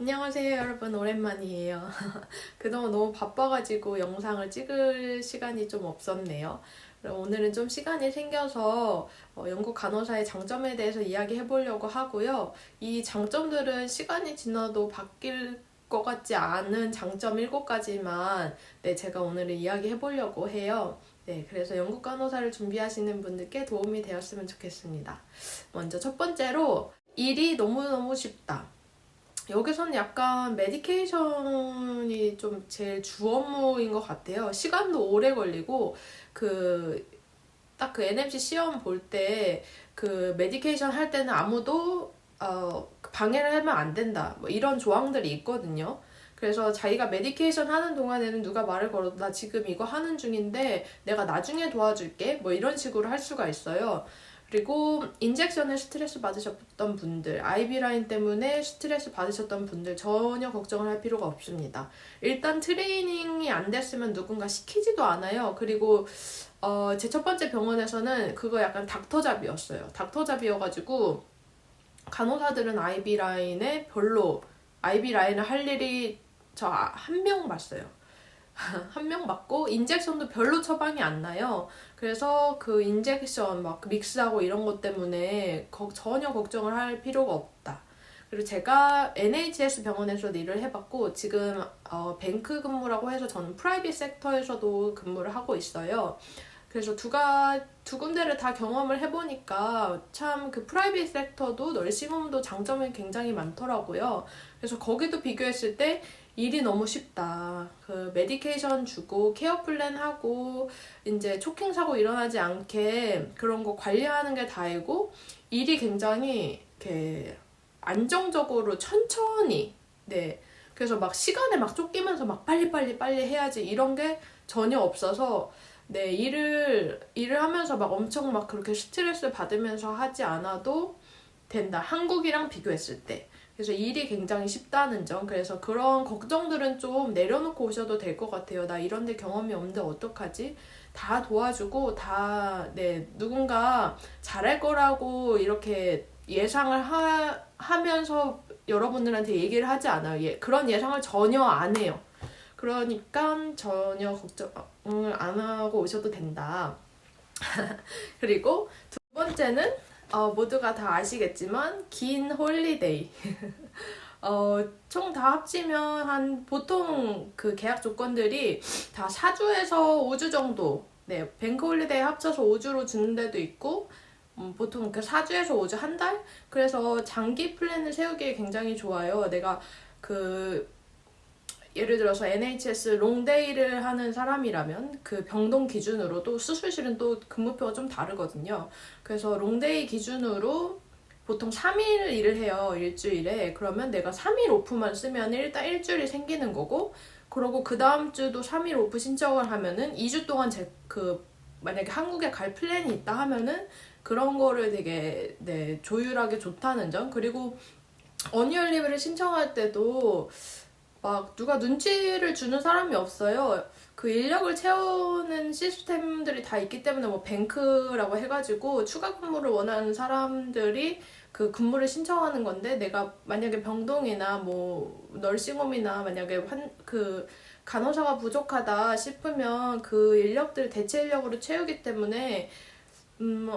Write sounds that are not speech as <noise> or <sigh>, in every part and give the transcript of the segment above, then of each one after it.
안녕하세요 여러분. 오랜만이에요. <laughs> 그동안 너무 바빠가지고 영상을 찍을 시간이 좀 없었네요. 오늘은 좀 시간이 생겨서 어, 영국 간호사의 장점에 대해서 이야기해 보려고 하고요. 이 장점들은 시간이 지나도 바뀔 것 같지 않은 장점 7가지만 네, 제가 오늘은 이야기해 보려고 해요. 네, 그래서 영국 간호사를 준비하시는 분들께 도움이 되었으면 좋겠습니다. 먼저 첫 번째로 일이 너무너무 쉽다 여기서는 약간 메디케이션이 좀 제일 주 업무인 것 같아요. 시간도 오래 걸리고 그 딱 그 NMC 시험 볼 때 그 메디케이션 할 때는 아무도 어 방해를 하면 안 된다. 뭐 이런 조항들이 있거든요. 그래서 자기가 메디케이션 하는 동안에는 누가 말을 걸어도 나 지금 이거 하는 중인데 내가 나중에 도와줄게. 뭐 이런 식으로 할 수가 있어요. 그리고 인젝션에 스트레스 받으셨던 분들, 아이비 라인 때문에 스트레스 받으셨던 분들 전혀 걱정을 할 필요가 없습니다. 일단 트레이닝이 안 됐으면 누군가 시키지도 않아요. 그리고 어, 제 첫 번째 병원에서는 그거 약간 닥터잡이었어요. 닥터잡이어가지고 간호사들은 아이비 라인에 별로 아이비 라인을 할 일이 저 한 명 봤어요. <laughs> 한 명 맞고 인젝션도 별로 처방이 안 나요. 그래서 그 인젝션 막 믹스하고 이런 것 때문에 거- 전혀 걱정을 할 필요가 없다. 그리고 제가 NHS 병원에서도 일을 해봤고 지금 어, 뱅크 근무라고 해서 저는 프라이빗 섹터에서도 근무를 하고 있어요. 그래서 두가 두 군데를 다 경험을 해보니까 참 그 프라이빗 섹터도 널싱홈도 장점이 굉장히 많더라고요. 그래서 거기도 비교했을 때 일이 너무 쉽다. 그 메디케이션 주고 케어 플랜 하고 이제 초킹 사고 일어나지 않게 그런 거 관리하는 게 다이고 일이 굉장히 이렇게 안정적으로 천천히 네. 그래서 막 시간에 막 쫓기면서 막 빨리 빨리 빨리 해야지 이런 게 전혀 없어서 네 일을 일을 하면서 막 엄청 막 그렇게 스트레스 받으면서 하지 않아도 된다. 한국이랑 비교했을 때 그래서 일이 굉장히 쉽다는 점 그래서 그런 걱정들은 좀 내려놓고 오셔도 될 것 같아요 나 이런 데 경험이 없는데 어떡하지 다 도와주고 다 네 누군가 잘할 거라고 이렇게 예상을 하, 하면서 여러분들한테 얘기를 하지 않아요. 예, 그런 예상을 전혀 안 해요. 그러니까 전혀 걱정을 안 하고 오셔도 된다. <laughs> 그리고 두 번째는 어, 모두가 다 아시겠지만 긴 홀리데이. <laughs> 어, 총 다 합치면 한 보통 그 계약 조건들이 다 4주에서 5주 정도 네, 뱅크 홀리데이 합쳐서 5주로 주는 데도 있고 음, 보통 그 4주에서 5주 한 달? 그래서 장기 플랜을 세우기 굉장히 좋아요. 내가 그 예를 들어서 NHS 롱데이를 하는 사람이라면 그 병동 기준으로도 수술실은 또 근무표가 좀 다르거든요. 그래서 롱데이 기준으로 보통 3일 일을 해요. 일주일에. 그러면 내가 3일 오프만 쓰면 일단 일주일이 생기는 거고 그러고 그 다음 주도 3일 오프 신청을 하면은 2주 동안 제 그 만약에 한국에 갈 플랜이 있다 하면은 그런 거를 되게 네, 조율하기 좋다는 점. 그리고 어니얼 리브를 신청할 때도 막 누가 눈치를 주는 사람이 없어요. 그 인력을 채우는 시스템들이 다 있기 때문에 뭐 뱅크라고 해가지고 추가 근무를 원하는 사람들이 그 근무를 신청하는 건데 내가 만약에 병동이나 뭐 널싱홈이나 만약에 환, 그 간호사가 부족하다 싶으면 그 인력들 대체 인력으로 채우기 때문에 음,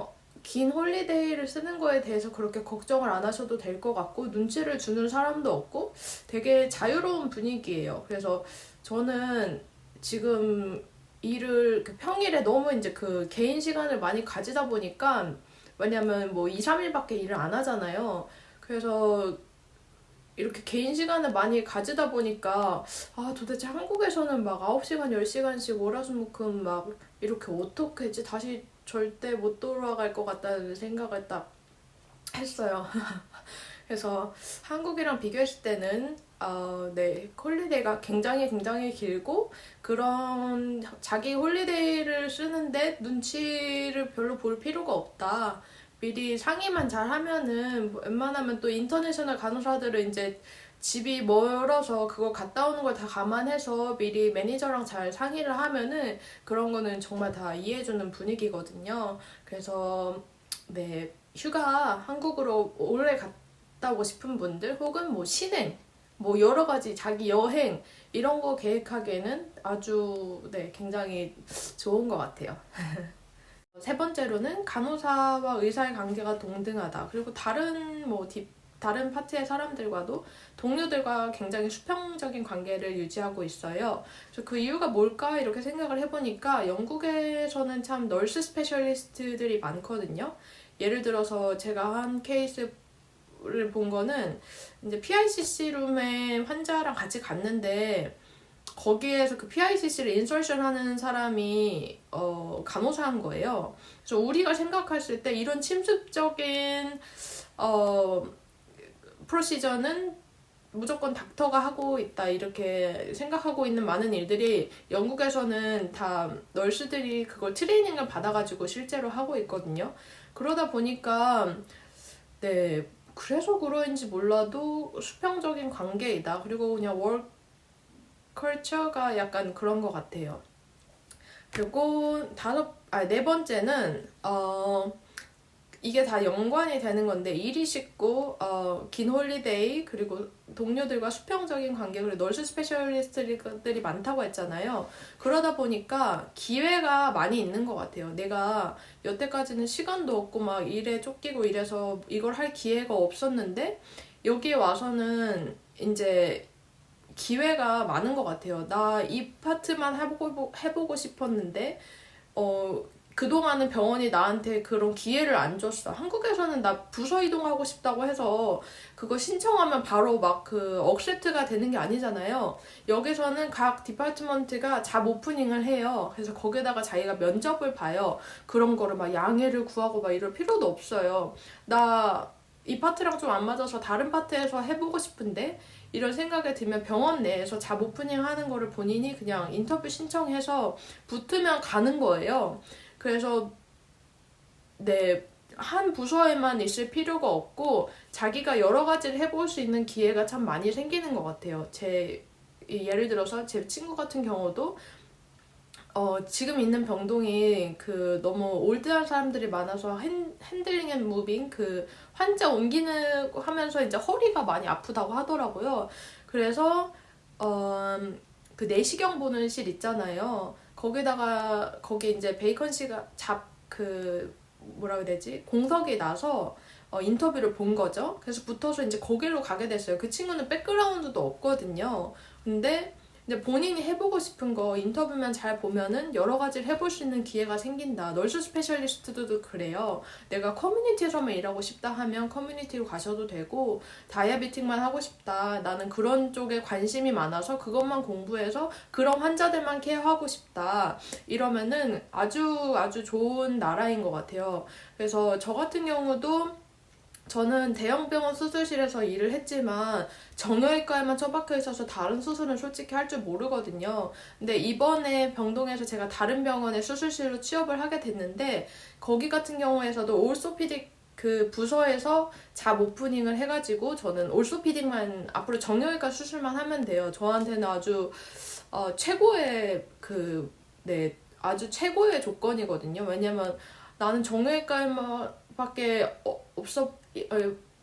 긴 홀리데이를 쓰는 거에 대해서 그렇게 걱정을 안 하셔도 될 것 같고 눈치를 주는 사람도 없고 되게 자유로운 분위기예요. 그래서 저는 지금 일을 그 평일에 너무 이제 그 개인 시간을 많이 가지다 보니까 왜냐면 뭐 2, 3일밖에 일을 안 하잖아요. 그래서 이렇게 개인 시간을 많이 가지다 보니까 아 도대체 한국에서는 막 9시간, 10시간씩 월화수목금 막 이렇게 어떻게 했지? 다시 절대 못 돌아갈 것 같다는 생각을 딱 했어요. <laughs> 그래서 한국이랑 비교했을 때는 어, 네, 홀리데이가 굉장히 굉장히 길고 그런 자기 홀리데이를 쓰는데 눈치를 별로 볼 필요가 없다. 미리 상의만 잘 하면은 뭐 웬만하면 또 인터내셔널 간호사들은 이제 집이 멀어서 그거 갔다 오는 걸 다 감안해서 미리 매니저랑 잘 상의를 하면은 그런 거는 정말 다 이해해주는 분위기거든요. 그래서 네 휴가 한국으로 오래 갔다 오고 싶은 분들 혹은 뭐 신행 뭐 여러 가지 자기 여행 이런 거 계획하기에는 아주 네 굉장히 좋은 것 같아요. <laughs> 세 번째로는 간호사와 의사의 관계가 동등하다. 그리고 다른 뭐 딥, 다른 파트의 사람들과도 동료들과 굉장히 수평적인 관계를 유지하고 있어요. 그 이유가 뭘까 이렇게 생각을 해보니까 영국에서는 참 널스 스페셜리스트들이 많거든요. 예를 들어서 제가 한 케이스를 본 거는 이제 PICC 룸에 환자랑 같이 갔는데 거기에서 그 PICC를 인설션 하는 사람이 어, 간호사인 거예요. 그래서 우리가 생각했을 때 이런 침습적인 어, 프로시저는 무조건 닥터가 하고 있다 이렇게 생각하고 있는 많은 일들이 영국에서는 다 널스들이 그걸 트레이닝을 받아가지고 실제로 하고 있거든요. 그러다 보니까 네 그래서 그런지 몰라도 수평적인 관계이다. 그리고 그냥 월 컬처가 약간 그런 것 같아요. 그리고 다섯 아 네 번째는 어 이게 다 연관이 되는 건데 일이 쉽고 어, 긴 홀리데이 그리고 동료들과 수평적인 관계 그리고 널스 스페셜리스트들이 많다고 했잖아요. 그러다 보니까 기회가 많이 있는 것 같아요. 내가 여태까지는 시간도 없고 막 일에 쫓기고 이래서 이걸 할 기회가 없었는데 여기에 와서는 이제 기회가 많은 것 같아요. 나 이 파트만 해보고, 해보고 싶었는데, 어, 그동안은 병원이 나한테 그런 기회를 안 줬어. 한국에서는 나 부서 이동하고 싶다고 해서 그거 신청하면 바로 막 그 억셉트가 되는 게 아니잖아요. 여기서는 각 디파트먼트가 잡 오프닝을 해요. 그래서 거기다가 자기가 면접을 봐요. 그런 거를 막 양해를 구하고 막 이럴 필요도 없어요. 나 이 파트랑 좀 안 맞아서 다른 파트에서 해보고 싶은데 이런 생각이 들면 병원 내에서 잡 오프닝 하는 거를 본인이 그냥 인터뷰 신청해서 붙으면 가는 거예요. 그래서 네, 한 부서에만 있을 필요가 없고 자기가 여러 가지를 해볼 수 있는 기회가 참 많이 생기는 것 같아요. 제 예를 들어서 제 친구 같은 경우도 어, 지금 있는 병동이 그 너무 올드한 사람들이 많아서 핸, 핸들링 앤 무빙 그 환자 옮기는 하면서 이제 허리가 많이 아프다고 하더라고요. 그래서 어, 그 내시경 보는 실 있잖아요. 거기다가 거기 이제 베이컨 씨가 잡 그 뭐라 해야 되지 공석이 나서 어, 인터뷰를 본 거죠. 그래서 붙어서 이제 거기로 가게 됐어요. 그 친구는 백그라운드도 없거든요. 근데 근데 본인이 해보고 싶은 거 인터뷰만 잘 보면은 여러 가지를 해볼 수 있는 기회가 생긴다. 널스 스페셜리스트도 그래요. 내가 커뮤니티에서만 일하고 싶다 하면 커뮤니티로 가셔도 되고 다이아베틱만 하고 싶다. 나는 그런 쪽에 관심이 많아서 그것만 공부해서 그런 환자들만 케어하고 싶다. 이러면은 아주 아주 좋은 나라인 것 같아요. 그래서 저 같은 경우도 저는 대형병원 수술실에서 일을 했지만 정형외과에만 처박혀 있어서 다른 수술은 솔직히 할 줄 모르거든요. 근데 이번에 병동에서 제가 다른 병원의 수술실로 취업을 하게 됐는데 거기 같은 경우에서도 올소피딕 그 부서에서 잡 오프닝을 해가지고 저는 올소피딩만 앞으로 정형외과 수술만 하면 돼요. 저한테는 아주 어, 최고의 그 네 아주 최고의 조건이거든요. 왜냐면 나는 정형외과에밖에 어, 없어 어,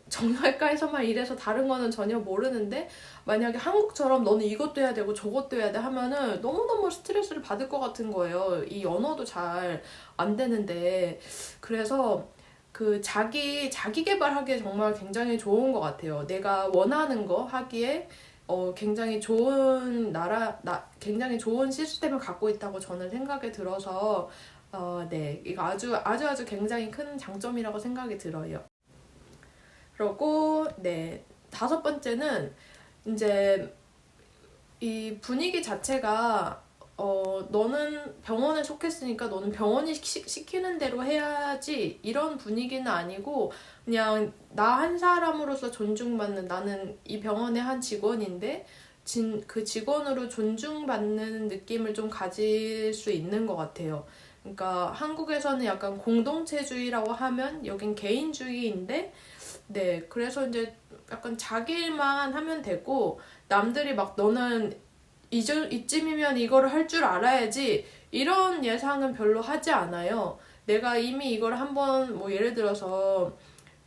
정형외과에서만 일해서 다른 거는 전혀 모르는데 만약에 한국처럼 너는 이것도 해야 되고 저것도 해야 돼 하면은 너무너무 스트레스를 받을 것 같은 거예요. 이 언어도 잘 안 되는데 그래서 그 자기 자기 개발하기에 정말 굉장히 좋은 것 같아요. 내가 원하는 거 하기에 어 굉장히 좋은 나라 나 굉장히 좋은 시스템을 갖고 있다고 저는 생각이 들어서 어 네 이거 아주 아주 아주 굉장히 큰 장점이라고 생각이 들어요. 그리고 네 다섯 번째는 이제 이 분위기 자체가 어 너는 병원에 속했으니까 너는 병원이 시, 시키는 대로 해야지 이런 분위기는 아니고 그냥 나 한 사람으로서 존중받는 나는 이 병원의 한 직원인데 진, 그 직원으로 존중받는 느낌을 좀 가질 수 있는 것 같아요. 그러니까 한국에서는 약간 공동체주의라고 하면 여긴 개인주의인데 네, 그래서 이제 약간 자기 일만 하면 되고 남들이 막 너는 이쯤, 이쯤이면 이거를 할 줄 알아야지 이런 예상은 별로 하지 않아요. 내가 이미 이걸 한번 뭐 예를 들어서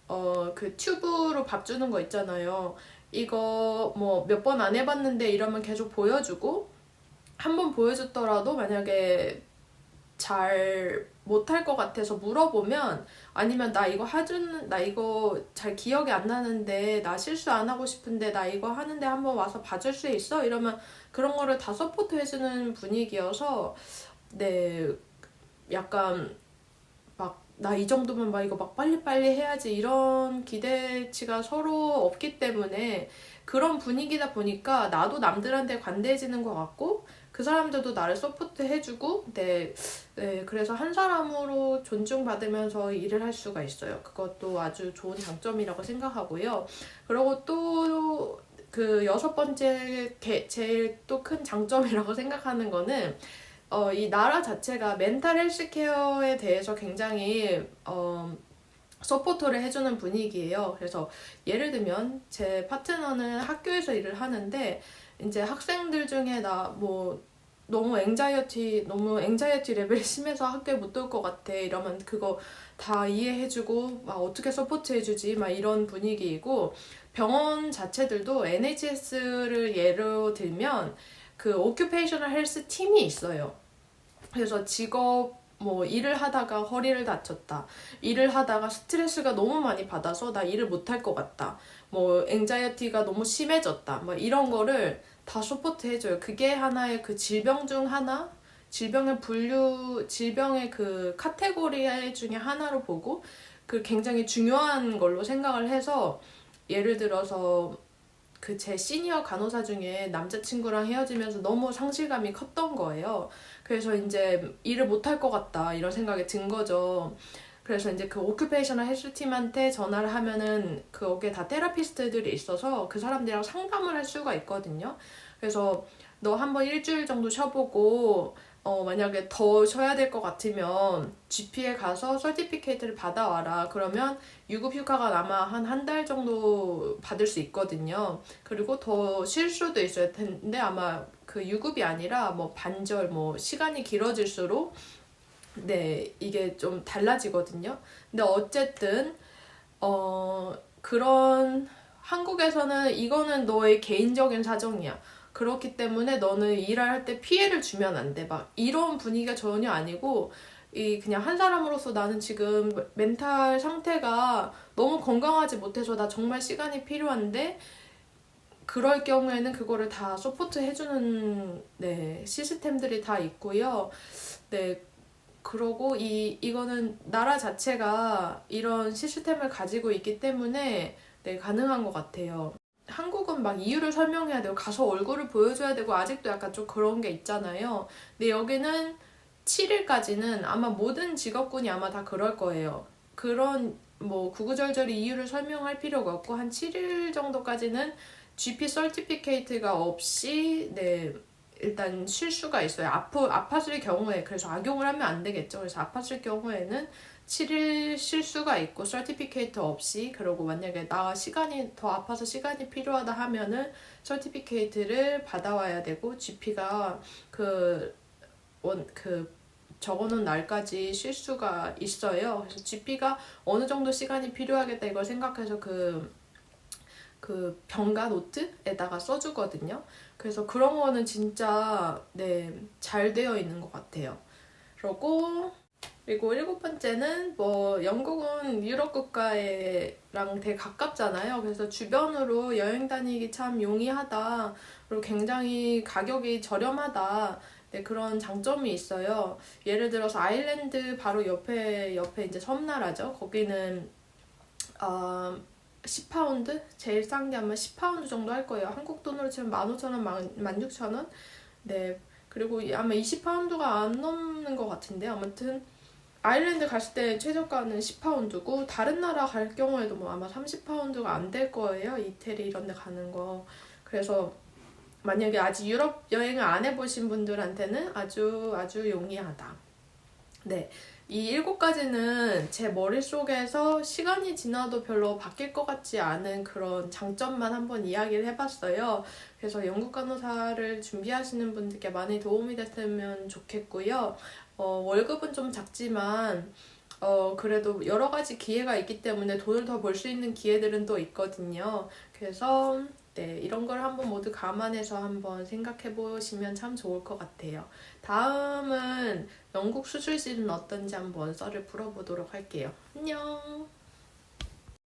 어 그 튜브로 밥 주는 거 있잖아요. 이거 뭐 몇 번 안 해봤는데 이러면 계속 보여주고 한 번 보여줬더라도 만약에 잘 못할 것 같아서 물어보면 아니면 나 이거 하준 나 이거 잘 기억이 안 나는데 나 실수 안 하고 싶은데 나 이거 하는데 한번 와서 봐줄 수 있어? 이러면 그런 거를 다 서포트 해주는 분위기여서 네 약간 막 나 이 정도면 막 이거 막 빨리빨리 해야지 이런 기대치가 서로 없기 때문에 그런 분위기다 보니까 나도 남들한테 관대해지는 것 같고 그 사람들도 나를 서포트 해주고 네, 네 그래서 한 사람으로 존중받으면서 일을 할 수가 있어요. 그것도 아주 좋은 장점이라고 생각하고요. 그리고 또 그 여섯 번째 개- 제일 또 큰 장점이라고 생각하는 거는 어, 이 나라 자체가 멘탈 헬스케어에 대해서 굉장히 어, 서포터를 해주는 분위기예요. 그래서 예를 들면 제 파트너는 학교에서 일을 하는데 이제 학생들 중에 나 뭐 너무 앵자이어티 너무 앵자이어티 레벨이 심해서 학교에 못 올 것 같아 이러면 그거 다 이해해주고 막 어떻게 서포트해주지 막 이런 분위기이고 병원 자체들도 NHS를 예로 들면 그 오큐페이셔널 헬스 팀이 있어요. 그래서 직업 뭐 일을 하다가 허리를 다쳤다. 일을 하다가 스트레스가 너무 많이 받아서 나 일을 못할 것 같다. 뭐 앵자이어티가 너무 심해졌다. 뭐 이런 거를 다 서포트 해줘요. 그게 하나의 그 질병 중 하나, 질병의 분류, 질병의 그 카테고리 중에 하나로 보고 그 굉장히 중요한 걸로 생각을 해서 예를 들어서 그 제 시니어 간호사 중에 남자친구랑 헤어지면서 너무 상실감이 컸던 거예요. 그래서 이제 일을 못할 것 같다 이런 생각이 든 거죠. 그래서 이제 그 오큐페이셔널 헬스 팀한테 전화를 하면은 거기에 다 테라피스트들이 있어서 그 사람들이랑 상담을 할 수가 있거든요. 그래서 너 한번 일주일 정도 쉬어보고 어 만약에 더 쉬어야 될 것 같으면 GP에 가서 서티피케이트를 받아와라. 그러면 유급 휴가가 아마 한 한 달 정도 받을 수 있거든요. 그리고 더 쉴 수도 있을 텐데 아마 그 유급이 아니라 뭐 반절 뭐 시간이 길어질수록 네 이게 좀 달라지거든요. 근데 어쨌든 어 그런 한국에서는 이거는 너의 개인적인 사정이야. 그렇기 때문에 너는 일할 때 피해를 주면 안 돼. 막 이런 분위기가 전혀 아니고 이 그냥 한 사람으로서 나는 지금 멘탈 상태가 너무 건강하지 못해서 나 정말 시간이 필요한데 그럴 경우에는 그거를 다 서포트 해주는 네 시스템들이 다 있고요. 네 그러고 이 이거는 나라 자체가 이런 시스템을 가지고 있기 때문에 네 가능한 것 같아요. 한국은 막 이유를 설명해야 되고 가서 얼굴을 보여줘야 되고 아직도 약간 좀 그런 게 있잖아요. 근데 여기는 7일까지는 아마 모든 직업군이 아마 다 그럴 거예요. 그런 뭐 구구절절히 이유를 설명할 필요가 없고 한 7일 정도까지는 GP 서티피케이트가 없이 네 일단 쉴 수가 있어요. 아프 아팠을 경우에 그래서 악용을 하면 안 되겠죠. 그래서 아팠을 경우에는 7일 쉴 수가 있고 서티피케이트 없이 그리고 만약에 나 시간이 더 아파서 시간이 필요하다 하면은 서티피케이트를 받아와야 되고 GP가 그 원 그 적어놓은 날까지 쉴 수가 있어요. 그래서 GP가 어느 정도 시간이 필요하겠다 이걸 생각해서 그, 그 병가 노트에다가 써주거든요. 그래서 그런 거는 진짜, 네, 잘 되어 있는 것 같아요. 그리고, 그리고 일곱 번째는 뭐, 영국은 유럽 국가랑 되게 가깝잖아요. 그래서 주변으로 여행 다니기 참 용이하다. 그리고 굉장히 가격이 저렴하다. 네, 그런 장점이 있어요. 예를 들어서 아일랜드 바로 옆에 옆에 이제 섬나라죠. 거기는 어, 10파운드? 제일 싼 게 아마 10파운드 정도 할 거예요. 한국 돈으로 치면 15,000원, 16,000원? 네. 그리고 이- 아마 20파운드가 안 넘는 것 같은데 아무튼 아일랜드 갔을 때 최저가는 10파운드고 다른 나라 갈 경우에도 뭐 아마 30파운드가 안 될 거예요. 이태리 이런 데 가는 거. 그래서 만약에 아직 유럽 여행을 안 해보신 분들한테는 아주 아주 용이하다. 네. 이 일곱 가지는 제 머릿속에서 시간이 지나도 별로 바뀔 것 같지 않은 그런 장점만 한번 이야기를 해봤어요. 그래서 영국 간호사를 준비하시는 분들께 많이 도움이 됐으면 좋겠고요. 어, 월급은 좀 작지만, 어, 그래도 여러 가지 기회가 있기 때문에 돈을 더 벌 수 있는 기회들은 또 있거든요. 그래서 네, 이런 걸 한번 모두 감안해서 한번 생각해 보시면 참 좋을 것 같아요. 다음은 영국 수술실은 어떤지 한번 썰을 풀어보도록 할게요. 안녕!